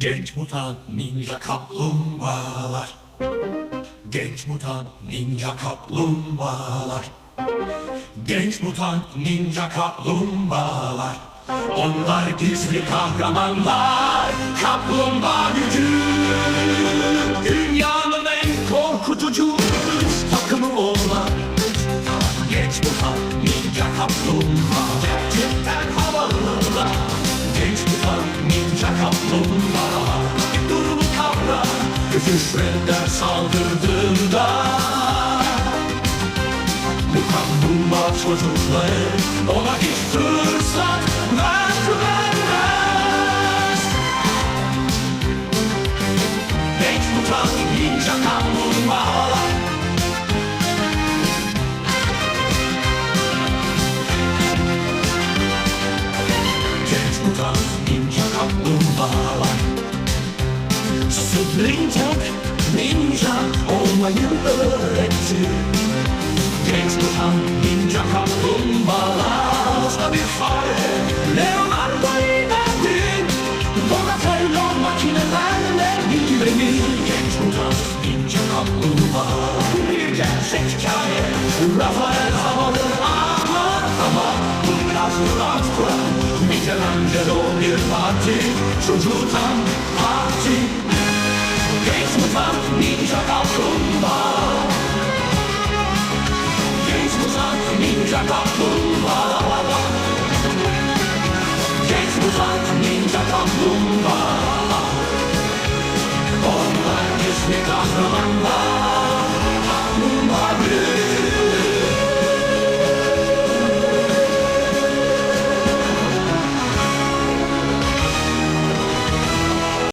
Genç mutant ninja kaplumbağalar. Genç mutant ninja kaplumbağalar. Genç mutant ninja kaplumbağalar. Onlar gizli kahramanlar. Kaplumbağa gücü. Dünyanın en korkutucu takımı olan. Genç mutant ninja kaplumbağa Gücü Shredder saldırdığında Bu kaplumbağa çocukları Ona hiç fırsat vermez. Genç mutant ninja kaplumbağalar Genç mutant ninja Splinter ninja olmayı öğretti Genç mutant ninja kaplumbağalar. Usta bir fare Leonardo inerdi Donatello makinelerle ilgilenir Genç mutant ninja kaplumbağa Bir gerçek hikaye. Rafael havalı ama ama Bu biraz rahat kuran Michelangelo bir parti. Çocuğu tam ninja kaplumbağa. Onlar gizli kahramanlar